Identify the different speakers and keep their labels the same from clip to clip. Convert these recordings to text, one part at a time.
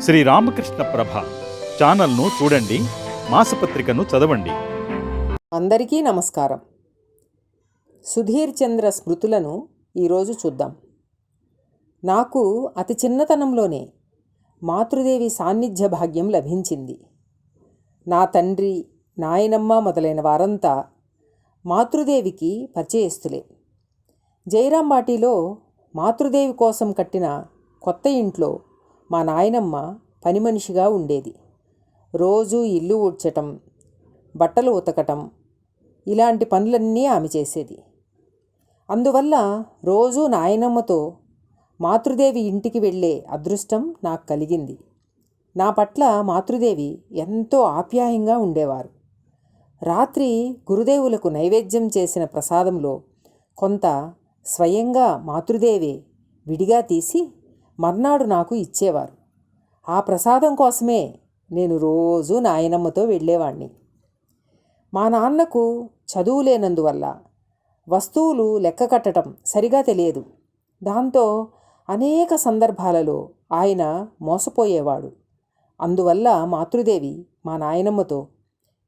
Speaker 1: శ్రీ రామకృష్ణ ప్రభ ఛానల్ను చూడండి మాసపత్రికను చదవండి.
Speaker 2: అందరికీ నమస్కారం. సుధీర్ చంద్ర స్మృతులను ఈరోజు చూద్దాం. నాకు అతి చిన్నతనంలోనే మాతృదేవి సాన్నిధ్య భాగ్యం లభించింది. నా తండ్రి నాయనమ్మ మొదలైన వారంతా మాతృదేవికి పరిచయస్తులే. జయరాంబాటిలో మాతృదేవి కోసం కట్టిన కొత్త ఇంట్లో మా నాయనమ్మ పని మనిషిగా ఉండేది. రోజు ఇల్లు ఊడ్చటం బట్టలు ఉతకటం ఇలాంటి పనులన్నీ ఆమె చేసేది. అందువల్ల రోజూ నాయనమ్మతో మాతృదేవి ఇంటికి వెళ్ళే అదృష్టం నాకు కలిగింది. నా పట్ల మాతృదేవి ఎంతో ఆప్యాయంగా ఉండేవారు. రాత్రి గురుదేవులకు నైవేద్యం చేసిన ప్రసాదంలో కొంత స్వయంగా మాతృదేవి విడిగా తీసి మర్నాడు నాకు ఇచ్చేవారు. ఆ ప్రసాదం కోసమే నేను రోజు నాయనమ్మతో వెళ్ళేవాణ్ణి. మా నాన్నకు చదువు లేనందువల్ల వస్తువులు లెక్క కట్టడం సరిగా తెలియదు. దాంతో అనేక సందర్భాలలో ఆయన మోసపోయేవాడు. అందువల్ల మాతృదేవి మా నాయనమ్మతో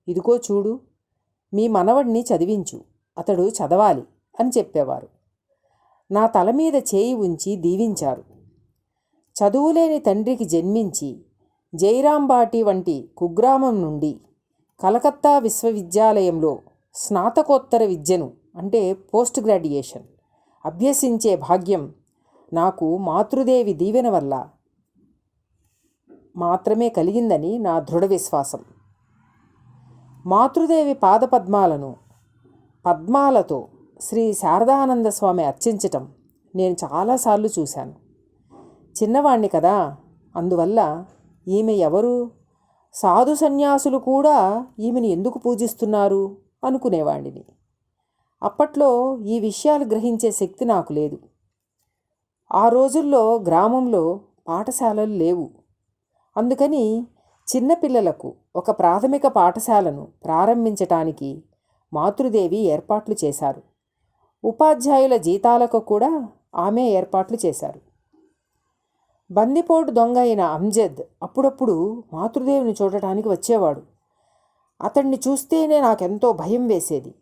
Speaker 2: ఇదిగో చూడు మీ మనవడిని చదివించు అతడు చదవాలి అని చెప్పేవారు. నా తల మీద చేయి ఉంచి దీవించారు. చదువులేని తండ్రికి జన్మించి జైరాంబాటి వంటి కుగ్రామం నుండి కలకత్తా విశ్వవిద్యాలయంలో స్నాతకోత్తర విద్యను అంటే పోస్ట్ గ్రాడ్యుయేషన్ అభ్యసించే భాగ్యం నాకు మాతృదేవి దీవెన వల్ల మాత్రమే కలిగిందని నా దృఢ విశ్వాసం. మాతృదేవి పాదపద్మాలను పద్మాలతో శ్రీ శారదానంద స్వామి అర్చించటం నేను చాలాసార్లు చూశాను. చిన్నవాణ్ణి కదా. అందువల్ల ఈమె ఎవరు? సాధు సన్యాసులు కూడా ఈమెను ఎందుకు పూజిస్తున్నారు? అనుకునేవాణ్ణిని. అప్పట్లో ఈ విషయాలు గ్రహించే శక్తి నాకు లేదు. ఆ రోజుల్లో గ్రామంలో పాఠశాలలు లేవు. అందుకని చిన్నపిల్లలకు ఒక ప్రాథమిక పాఠశాలను ప్రారంభించటానికి మాతృదేవి ఏర్పాట్లు చేశారు. ఉపాధ్యాయుల జీతాలకు కూడా ఆమె ఏర్పాట్లు చేశారు. బందిపోటు దొంగ అయిన అంజద్ అప్పుడప్పుడు మాతృదేవిని చూడటానికి వచ్చేవాడు. అతన్ని చూస్తేనే నాకెంతో భయం వేసేది.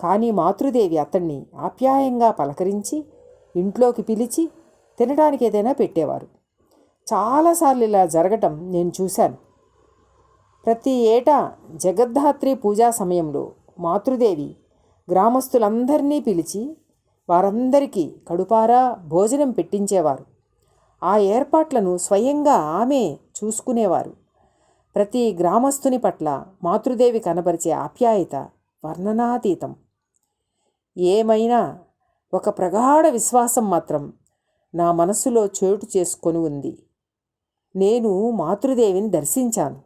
Speaker 2: కానీ మాతృదేవి అతన్ని ఆప్యాయంగా పలకరించి ఇంట్లోకి పిలిచి తినడానికి ఏదైనా పెట్టేవారు. చాలాసార్లు ఇలా జరగటం నేను చూశాను. ప్రతి ఏటా జగద్ధాత్రి పూజా సమయంలో మాతృదేవి గ్రామస్తులందరినీ పిలిచి వారందరికీ కడుపారా భోజనం పెట్టించేవారు. ఆ ఏర్పాట్లను స్వయంగా ఆమె చూసుకునేవారు. ప్రతి గ్రామస్తుని పట్ల మాతృదేవి కనబరిచే ఆప్యాయత వర్ణనాతీతం. ఏమైనా ఒక ప్రగాఢ విశ్వాసం మాత్రం నా మనసులో చోటు చేసుకొని ఉంది. నేను మాతృదేవిని దర్శించాను.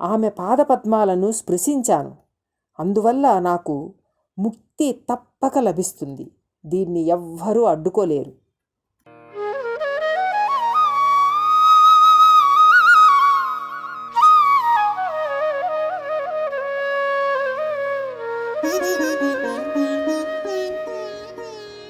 Speaker 2: ఆమె పాదపద్మాలను స్పృశించాను. అందువల్ల నాకు ముక్తి తప్పక లభిస్తుంది. దీన్ని ఎవ్వరూ అడ్డుకోలేరు.